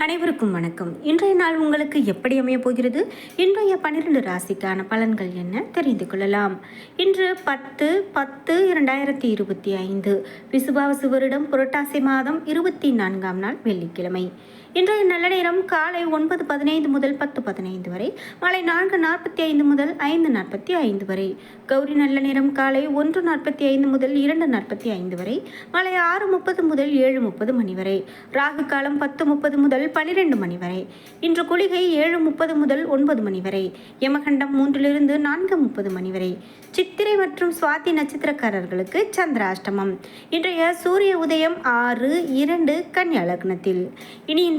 அனைவருக்கும் வணக்கம். இன்றைய நாள் உங்களுக்கு எப்படி அமைய போகிறது? இன்றைய பன்னிரண்டு ராசிக்கான பலன்கள் என்ன? தெரிந்து கொள்ளலாம். இன்று பத்து பத்து இரண்டாயிரத்தி இருபத்தி ஐந்து. விசுபாவசு வருடம் புரட்டாசி மாதம் இருபத்தி நான்காம் நாள் வெள்ளிக்கிழமை. இன்றைய நல்ல நேரம் காலை ஒன்பது பதினைந்து முதல் பத்து பதினைந்து வரை மாலை நான்கு நாற்பத்தி ஐந்து முதல் ஐந்து நாற்பத்தி ஐந்து வரை. கௌரி நல்ல நேரம் காலை ஒன்று நாற்பத்தி ஐந்து முதல் இரண்டு நாற்பத்தி ஐந்து வரை மாலை ஆறு முப்பது முதல் ஏழு முப்பது மணி வரை. ராகு காலம் பத்து முப்பது முதல் பனிரெண்டு மணி வரை. இன்று குளிகை ஏழு முப்பது முதல் ஒன்பது மணி வரை. யமகண்டம் மூன்றிலிருந்து நான்கு முப்பது மணி வரை. சித்திரை மற்றும் சுவாதி நட்சத்திரக்காரர்களுக்கு சந்திராஷ்டமம். இன்றைய சூரிய உதயம் ஆறு இரண்டு கன்னியா லக்னத்தில். இனி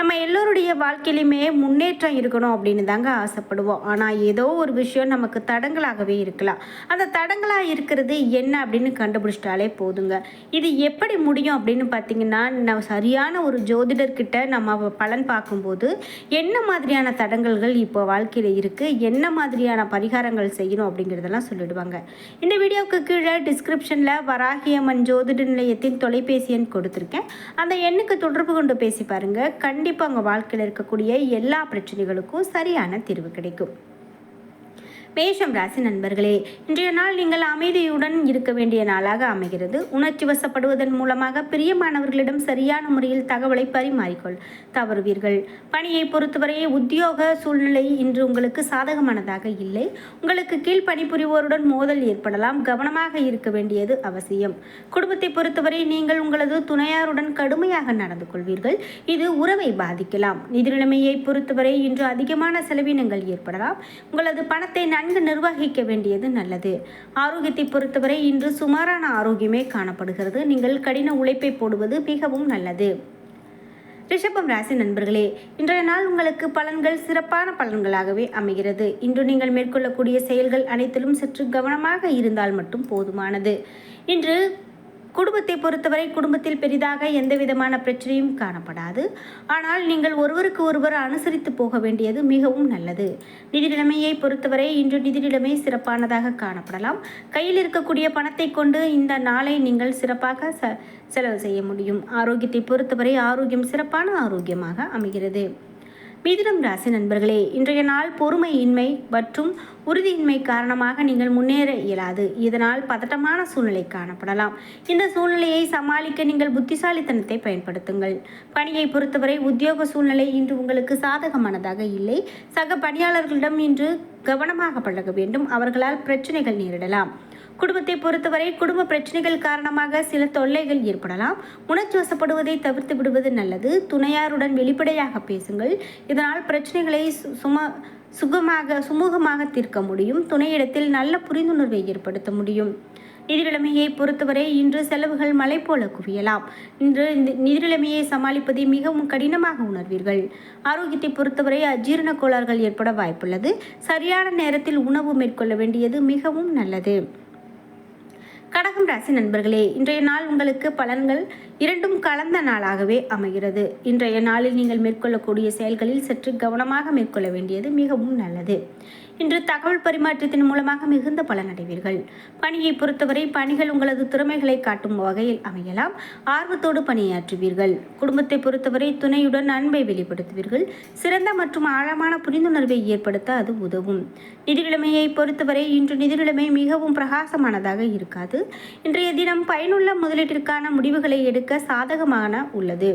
நம்ம எல்லோருடைய வாழ்க்கையிலையுமே முன்னேற்றம் இருக்கணும் அப்படின்னு தாங்க ஆசைப்படுவோம். ஆனால் ஏதோ ஒரு விஷயம் நமக்கு தடங்களாகவே இருக்கலாம். அந்த தடங்களாக இருக்கிறது என்ன அப்படின்னு கண்டுபிடிச்சிட்டாலே போதுங்க. இது எப்படி முடியும் அப்படின்னு பார்த்தீங்கன்னா நம்ம சரியான ஒரு ஜோதிடர்கிட்ட நம்ம பலன் பார்க்கும்போது என்ன மாதிரியான தடங்கல்கள் இப்போ வாழ்க்கையில் இருக்குது என்ன மாதிரியான பரிகாரங்கள் செய்யணும் அப்படிங்கிறதெல்லாம் சொல்லிடுவாங்க. இந்த வீடியோவுக்கு கீழே டிஸ்கிரிப்ஷனில் வராகியம்மன் ஜோதிட நிலையத்தின் தொலைபேசி எண் கொடுத்துருக்கேன். அந்த எண்ணுக்கு தொடர்பு கொண்டு பேசி பாருங்கள் கண்டிப்பாக உங்கள் வாழ்க்கையில் இருக்கக்கூடிய எல்லா பிரச்சனைகளுக்கும் சரியான தீர்வு கிடைக்கும். மேஷம் ராசி நண்பர்களே இன்றைய நாள் நீங்கள் அமைதியுடன் இருக்க வேண்டிய நாளாக அமைகிறது. உணர்ச்சி வசப்படுவதன் மூலமாக பிரியமானவர்களிடம் சரியான முறையில் தகவலை பரிமாறிக்கொள். தவறுவீர்கள். பணியை பொறுத்தவரை உத்தியோக சூழ்நிலை இன்று உங்களுக்கு சாதகமானதாக இல்லை. உங்களுக்கு கீழ் பணிபுரிவோருடன் மோதல் ஏற்படலாம். கவனமாக இருக்க வேண்டியது அவசியம். குடும்பத்தை பொறுத்தவரை நீங்கள் உங்களது துணையாருடன் கடுமையாக நடந்து கொள்வீர்கள். இது உறவை பாதிக்கலாம். நிதி நிலைமையை பொறுத்தவரை இன்று அதிகமான செலவினங்கள் ஏற்படலாம். உங்களது பணத்தை நன்கு நிர்வகிக்க வேண்டியது நல்லது. ஆரோக்கியத்தை பொறுத்தவரை இன்று சுமாரான ஆரோக்கியமே காணப்படுகிறது. நீங்கள் கடின உழைப்பை போடுவது மிகவும் நல்லது. ரிஷபம் ராசி நண்பர்களே இன்றைய நாள் உங்களுக்கு பலன்கள் சிறப்பான பலன்களாகவே அமைகிறது. இன்று நீங்கள் மேற்கொள்ளக்கூடிய செயல்கள் அனைத்திலும் சற்று கவனமாக இருந்தால் மட்டும் போதுமானது. இன்று குடும்பத்தை பொறுத்தவரை குடும்பத்தில் பெரிதாக எந்த விதமான பிரச்சனையும் காணப்படாது. ஆனால் நீங்கள் ஒருவருக்கு ஒருவர் அனுசரித்து போக வேண்டியது மிகவும் நல்லது. நிதிநிலைமையை பொறுத்தவரை இன்று நிதிநிலைமை சிறப்பானதாக காணப்படலாம். கையில் இருக்கக்கூடிய பணத்தை கொண்டு இந்த நாளை நீங்கள் சிறப்பாக ச செலவு செய்ய முடியும். ஆரோக்கியத்தை பொறுத்தவரை ஆரோக்கியம் சிறப்பான ஆரோக்கியமாக அமைகிறது. மிதுனம் ராசி நண்பர்களே இன்றைய நாள் பொறுமையின்மை மற்றும் உறுதியின்மை காரணமாக நீங்கள் முன்னேற இயலாது. இதனால் பதட்டமான சூழ்நிலை காணப்படலாம். இந்த சூழ்நிலையை சமாளிக்க நீங்கள் புத்திசாலித்தனத்தை பயன்படுத்துங்கள். பணியை பொறுத்தவரை உத்தியோக சூழ்நிலை இன்று உங்களுக்கு சாதகமானதாக இல்லை. சக பணியாளர்களிடம் இன்று கவனமாக பழக வேண்டும். அவர்களால் பிரச்சனைகள் நேரிடலாம். குடும்பத்தை பொறுத்தவரை குடும்ப பிரச்சனைகள் காரணமாக சில தொல்லைகள் ஏற்படலாம். உணர்ச்சி வசப்படுவதை தவிர்த்து விடுவது நல்லது. துணையாருடன் வெளிப்படையாக பேசுங்கள். இதனால் பிரச்சனைகளை சு- சும சுகமாக சுமூகமாக தீர்க்க முடியும். துணையிடத்தில் நல்ல புரிந்துணர்வை ஏற்படுத்த முடியும். நிதிநிலைமையை பொறுத்தவரை இன்று செலவுகள் மலை போல குவியலாம். இன்று இந்த நிதிநிலைமையை சமாளிப்பதை மிகவும் கடினமாக உணர்வீர்கள். ஆரோக்கியத்தை பொறுத்தவரை அஜீரண கோளாறுகள் ஏற்பட வாய்ப்புள்ளது. சரியான நேரத்தில் உணவு மேற்கொள்ள வேண்டியது மிகவும் நல்லது. கடகம் ராசி நண்பர்களே இன்றைய நாள் உங்களுக்கு பலன்கள் இரண்டும் கலந்த நாளாகவே அமைகிறது. இன்றைய நாளில் நீங்கள் மேற்கொள்ளக்கூடிய செயல்களில் சற்று கவனமாக மேற்கொள்ள வேண்டியது மிகவும் நல்லது. இன்று தகவல் பரிமாற்றத்தின் மூலமாக மிகுந்த பலனடைவீர்கள் பணியை பொறுத்தவரை பணிகள் உங்களது திறமைகளை காட்டும் வகையில் அமையலாம். ஆர்வத்தோடு பணியாற்றுவீர்கள். குடும்பத்தை பொறுத்தவரை துணையுடன் அன்பை வெளிப்படுத்துவீர்கள். சிறந்த மற்றும் ஆழமான புரிந்துணர்வை ஏற்படுத்த அது உதவும். நிதி நிலைமையை பொறுத்தவரை இன்று நிதிநிலைமை மிகவும் பிரகாசமானதாக இருக்காது. இன்றைய தினம் பயனுள்ள முதலீட்டிற்கான முடிவுகளை எடுக்க சாதகமான உள்ளது.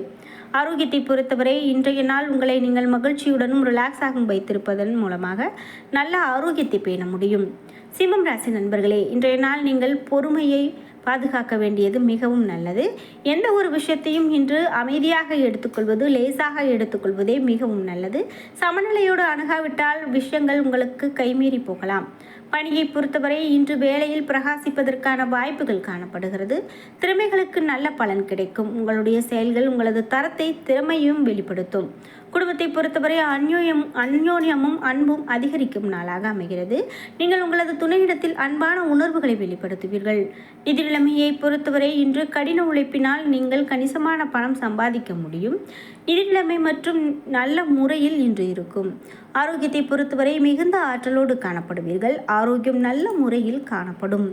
ஆரோக்கியத்தை பொறுத்தவரை இன்றைய நாள் உங்களை நீங்கள் மகிழ்ச்சியுடனும் ரிலாக்ஸாகவும் வைத்திருப்பதன் மூலமாக நல்ல ஆரோக்கியத்தை பேண முடியும். சிம்மம் ராசி நண்பர்களே இன்றைய நாள் நீங்கள் பொறுமையை பாதுகாக்க வேண்டியது மிகவும் நல்லது. எந்த ஒரு விஷயத்தையும் இன்று அமைதியாக எடுத்துக்கொள்வது லேசாக எடுத்துக்கொள்வதே மிகவும் நல்லது. சமநிலையோடு அணுகாவிட்டால் விஷயங்கள் உங்களுக்கு கைமீறி போகலாம். பணியை பொறுத்தவரை இன்று வேலையில் பிரகாசிப்பதற்கான வாய்ப்புகள் காணப்படுகிறது. திறமைகளுக்கு நல்ல பலன் கிடைக்கும். உங்களுடைய செயல்கள் உங்களது தரத்தை திறமையும் வெளிப்படுத்தும். குடும்பத்தை பொறுத்தவரை அந்யோயம் அந்யோன்யமும் அன்பும் அதிகரிக்கும் நாளாக அமைகிறது. நீங்கள் உங்களது துணையிடத்தில் அன்பான உணர்வுகளை வெளிப்படுத்துவீர்கள். நிதி நிலைமையை பொறுத்தவரை இன்று கடின உழைப்பினால் நீங்கள் கணிசமான பணம் சம்பாதிக்க முடியும். நிதி நிலைமை மற்றும் நல்ல முறையில் இன்று இருக்கும். ஆரோக்கியத்தை பொறுத்தவரை மிகுந்த ஆற்றலோடு காணப்படுவீர்கள். ஆரோக்கியம் நல்ல முறையில் காணப்படும்.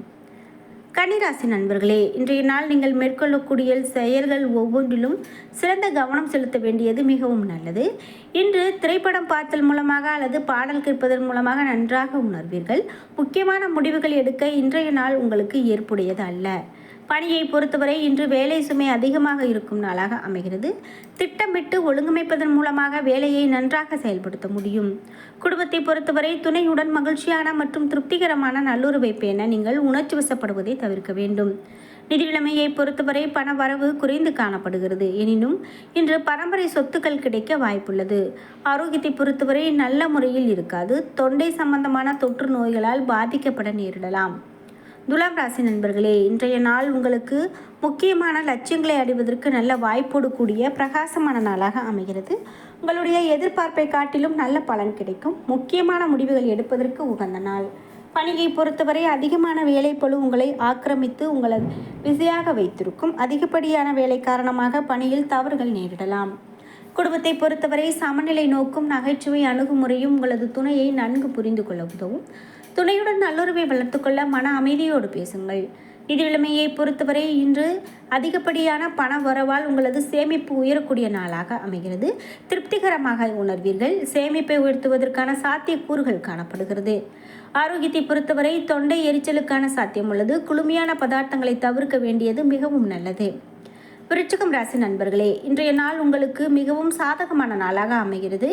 கன்னிராசி நண்பர்களே இன்றைய நாள் நீங்கள் மேற்கொள்ளக்கூடிய செயல்கள் ஒவ்வொன்றிலும் சிறந்த கவனம் செலுத்த வேண்டியது மிகவும் நல்லது. இன்று திரைப்படம் பார்த்தல் மூலமாக அல்லது பாடல் கேட்பதன் மூலமாக நன்றாக உணர்வீர்கள். முக்கியமான முடிவுகள் எடுக்க இன்றைய நாள் உங்களுக்கு ஏற்புடையது அல்ல. பணியை பொறுத்தவரை இன்று வேலை சுமை அதிகமாக இருக்கும் நாளாக அமைகிறது. திட்டமிட்டு ஒழுங்கமைப்பதன் மூலமாக வேலையை நன்றாக செயல்படுத்த முடியும். குடும்பத்தை பொறுத்தவரை துணையுடன் மகிழ்ச்சியான மற்றும் திருப்திகரமான நல்லுறவை பேண நீங்கள் உணர்ச்சி வசப்படுவதை தவிர்க்க வேண்டும். நிதிநிலைமையை பொறுத்தவரை பண வரவு குறைந்து காணப்படுகிறது. எனினும் இன்று பரம்பரை சொத்துக்கள் கிடைக்க வாய்ப்புள்ளது. ஆரோக்கியத்தை பொறுத்தவரை நல்ல முறையில் இருக்காது. தொண்டை சம்பந்தமான தொற்று நோய்களால் பாதிக்கப்பட நேரிடலாம். துலாம் ராசி நண்பர்களே இன்றைய நாள் உங்களுக்கு முக்கியமான லட்சியங்களை அடைவதற்கு நல்ல வாய்ப்போடு கூடிய பிரகாசமான நாளாக அமைகிறது. உங்களுடைய எதிர்பார்ப்பை காட்டிலும் நல்ல பலன் கிடைக்கும். முக்கியமான முடிவுகள் எடுப்பதற்கு உகந்த நாள். பணியை பொறுத்தவரை அதிகமான வேலைப்பழு உங்களை ஆக்கிரமித்து உங்களை பிஸியாக வைத்திருக்கும். அதிகப்படியான வேலை காரணமாக பணியில் தவறுகள் நேரிடலாம். குடும்பத்தை பொறுத்தவரை சமநிலை நோக்கும் நகைச்சுவை அணுகுமுறையும் உங்களது துணையை நன்கு புரிந்து கொள்ள உதவும். துணையுடன் நல்லுறவை வளர்த்துக்கொள்ள மன அமைதியோடு பேசுங்கள். நிதி நிலைமையை பொறுத்தவரை இன்று அதிகப்படியான பண வரவால் உங்களது சேமிப்பு உயரக்கூடிய நாளாக அமைகிறது. திருப்திகரமாக உணர்வீர்கள். சேமிப்பை உயர்த்துவதற்கான சாத்தியக்கூறுகள் காணப்படுகிறது. ஆரோக்கியத்தை பொறுத்தவரை தொண்டை எரிச்சலுக்கான சாத்தியம் உள்ளது. குளுமையான பதார்த்தங்களை தவிர்க்க வேண்டியது மிகவும் நல்லது. விருச்சிகம் ராசி நண்பர்களே இன்றைய நாள் உங்களுக்கு மிகவும் சாதகமான நாளாக அமைகிறது.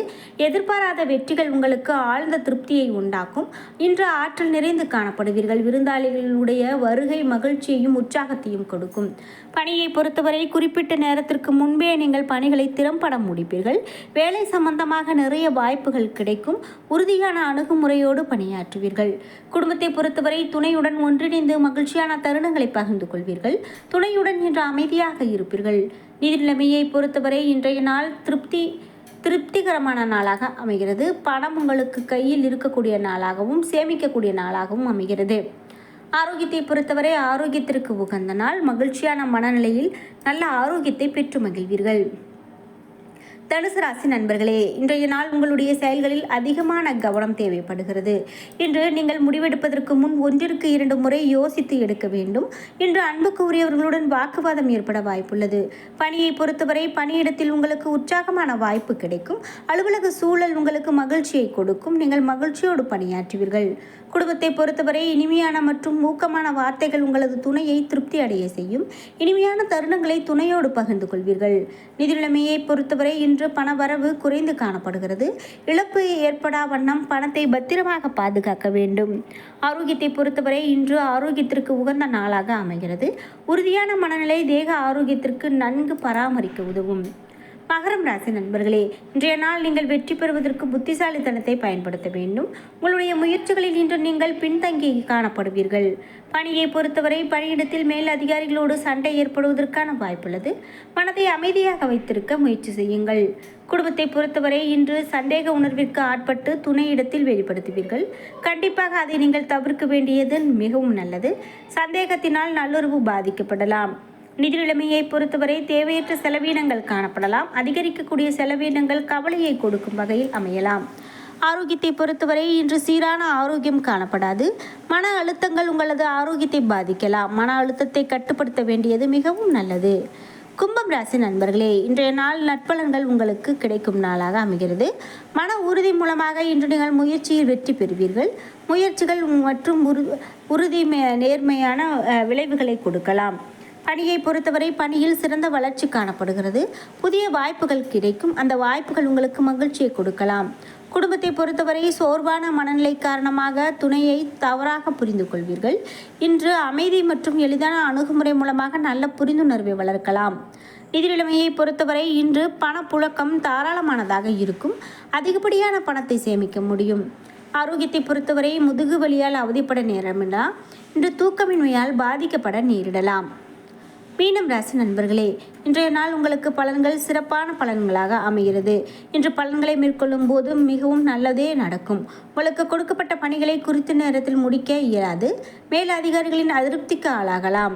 எதிர்பாராத வெற்றிகள் உங்களுக்கு ஆழ்ந்த திருப்தியை உண்டாக்கும். இன்று ஆற்றல் நிறைந்து காணப்படுவீர்கள். விருந்தாளிகளுடைய வருகை மகிழ்ச்சியையும் உற்சாகத்தையும் கொடுக்கும். பணியை பொறுத்தவரை குறிப்பிட்ட நேரத்திற்கு முன்பே நீங்கள் பணிகளை திறம்பட முடிப்பீர்கள். வேலை சம்பந்தமாக நிறைய வாய்ப்புகள் கிடைக்கும். உறுதியான அணுகுமுறையோடு பணியாற்றுவீர்கள். குடும்பத்தை பொறுத்தவரை துணையுடன் ஒன்றிணைந்து மகிழ்ச்சியான தருணங்களை பகிர்ந்து கொள்வீர்கள். துணையுடன் இன்று அமைதியாக இருக்கும் இருப்பீர்கள். நிதி நிலைமையை பொறுத்தவரை இன்றைய நாள் திருப்தி திருப்திகரமான நாளாக அமைகிறது. பணம் உங்களுக்கு கையில் இருக்கக்கூடிய நாளாகவும் சேமிக்கக்கூடிய நாளாகவும் அமைகிறது. ஆரோக்கியத்தை பொறுத்தவரை ஆரோக்கியத்திற்கு உகந்த நாள். மகிழ்ச்சியான மனநிலையில் நல்ல ஆரோக்கியத்தை பெற்று மகிழ்வீர்கள். தனுசு ராசி நண்பர்களே இன்றைய நாள் உங்களுடைய செயல்களில் அதிகமான கவனம் தேவைப்படுகிறது. இன்று நீங்கள் முடிவெடுப்பதற்கு முன் ஒன்றிற்கு இரண்டு முறை யோசித்து எடுக்க வேண்டும். இன்று அன்புக்கு உரியவர்களுடன் வாக்குவாதம் ஏற்பட வாய்ப்புள்ளது. பணியை பொறுத்தவரை பணியிடத்தில் உங்களுக்கு உற்சாகமான வாய்ப்பு கிடைக்கும். அலுவலக சூழல் உங்களுக்கு மகிழ்ச்சியை கொடுக்கும். நீங்கள் மகிழ்ச்சியோடு பணியாற்றுவீர்கள். குடும்பத்தை பொறுத்தவரை இனிமையான மற்றும் ஊக்கமான வார்த்தைகள் உங்களது துணையை திருப்தி அடைய செய்யும். இனிமையான தருணங்களை துணையோடு பகிர்ந்து கொள்வீர்கள். நிதிநிலைமையை பொறுத்தவரை இன்று பண வரவு குறைந்து காணப்படுகிறது. இழப்பு ஏற்படா வண்ணம் பணத்தை பத்திரமாக பாதுகாக்க வேண்டும். ஆரோக்கியத்தை பொறுத்தவரை இன்று ஆரோக்கியத்திற்கு உகந்த நாளாக அமைகிறது. உறுதியான மனநிலை தேக ஆரோக்கியத்திற்கு நன்கு பராமரிக்க உதவும். மகரம் ராசி நண்பர்களே இன்றைய நாள் நீங்கள் வெற்றி பெறுவதற்கு புத்திசாலித்தனத்தை பயன்படுத்த வேண்டும். உங்களுடைய முயற்சிகளில் இன்று நீங்கள் பின்தங்கி காணப்படுவீர்கள். பணியை பொறுத்தவரை பணியிடத்தில் மேல் அதிகாரிகளோடு சண்டை ஏற்படுவதற்கான வாய்ப்புள்ளது. மனதை அமைதியாக வைத்திருக்க முயற்சி செய்யுங்கள். குடும்பத்தை பொறுத்தவரை இன்று சந்தேக உணர்விற்கு ஆட்பட்டு துணையிடத்தில் வெளிப்படுத்துவீர்கள். கண்டிப்பாக அதை நீங்கள் தவிர்க்க வேண்டியது மிகவும் நல்லது. சந்தேகத்தினால் நல்லுறவு பாதிக்கப்படலாம். நிதி நிலைமையை பொறுத்தவரை தேவையற்ற செலவீனங்கள் காணப்படலாம். அதிகரிக்கக்கூடிய செலவீனங்கள் கவலையை கொடுக்கும் வகையில் அமையலாம். ஆரோக்கியத்தை பொறுத்தவரை இன்று சீரான ஆரோக்கியம் காணப்படாது. மன அழுத்தங்கள் உங்களது ஆரோக்கியத்தை பாதிக்கலாம். மன அழுத்தத்தை கட்டுப்படுத்த வேண்டியது மிகவும் நல்லது. கும்பம் ராசி நண்பர்களே இன்றைய நாள் நட்பலன்கள் உங்களுக்கு கிடைக்கும் நாளாக அமைகிறது. மன உறுதி மூலமாக இன்று நீங்கள் முயற்சியில் வெற்றி பெறுவீர்கள். முயற்சிகள் மற்றும் உறுதி நேர்மையான விளைவுகளை கொடுக்கலாம். பணியை பொறுத்தவரை பணியில் சிறந்த வளர்ச்சி காணப்படுகிறது. புதிய வாய்ப்புகள் கிடைக்கும். அந்த வாய்ப்புகள் உங்களுக்கு மகிழ்ச்சியை கொடுக்கலாம். குடும்பத்தை பொறுத்தவரை சோர்வான மனநிலை காரணமாக துணையை தவறாக புரிந்து கொள்வீர்கள். இன்று அமைதி மற்றும் எளிதான அணுகுமுறை மூலமாக நல்ல புரிந்துணர்வை வளர்க்கலாம். நிதி நிலைமையை பொறுத்தவரை இன்று பணப்புழக்கம் தாராளமானதாக இருக்கும். அதிகப்படியான பணத்தை சேமிக்க முடியும். ஆரோக்கியத்தை பொறுத்தவரை முதுகு வலியால் அவதிப்பட நேரமில்லா. இன்று தூக்கமின்மையால் பாதிக்கப்பட நேரிடலாம். மீனம் ராசி நண்பர்களே இன்றைய நாள் உங்களுக்கு பலன்கள் சிறப்பான பலன்களாக அமைகிறது. இன்று பலன்களை மேற்கொள்ளும் போது மிகவும் நல்லதே நடக்கும். உங்களுக்கு கொடுக்கப்பட்ட பணிகளை குறித்த நேரத்தில் முடிக்க இயலாது. மேல் அதிகாரிகளின் அதிருப்திக்கு ஆளாகலாம்.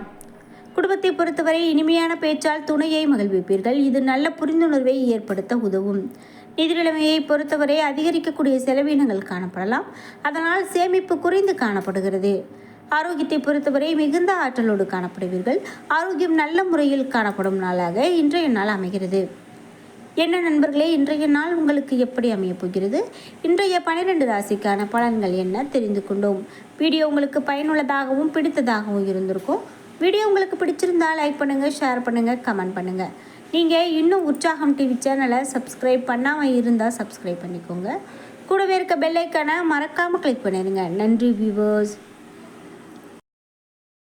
குடும்பத்தை பொறுத்தவரை இனிமையான பேச்சால் துணையை மகிழ்விப்பீர்கள். இது நல்ல புரிந்துணர்வை ஏற்படுத்த உதவும். நிதி நிலைமையை பொறுத்தவரை அதிகரிக்கக்கூடிய செலவினங்கள் காணப்படலாம். அதனால் சேமிப்பு குறைந்து காணப்படுகிறது. ஆரோக்கியத்தை பொறுத்தவரை மிகுந்த ஆற்றலோடு காணப்படுவீர்கள். ஆரோக்கியம் நல்ல முறையில் காணப்படும் நாளாக இன்றைய நாள் அமைகிறது. என்ன நண்பர்களே இன்றைய நாள் உங்களுக்கு எப்படி அமையப் போகிறது? இன்றைய பனிரெண்டு ராசிக்கான பலன்கள் என்ன தெரிந்து கொண்டோம். வீடியோ உங்களுக்கு பயனுள்ளதாகவும் பிடித்ததாகவும் இருந்திருக்கும். வீடியோ உங்களுக்கு பிடிச்சிருந்தால் லைக் பண்ணுங்கள் ஷேர் பண்ணுங்கள் கமெண்ட் பண்ணுங்கள் நீங்கள் இன்னும் உற்சாகம் டிவி சேனலை சப்ஸ்கிரைப் பண்ணாமல் இருந்தால் சப்ஸ்கிரைப் பண்ணிக்கோங்க. கூடவே இருக்க பெல்லைக்கான மறக்காமல் கிளிக் பண்ணிடுங்க நன்றி வியூவர்ஸ்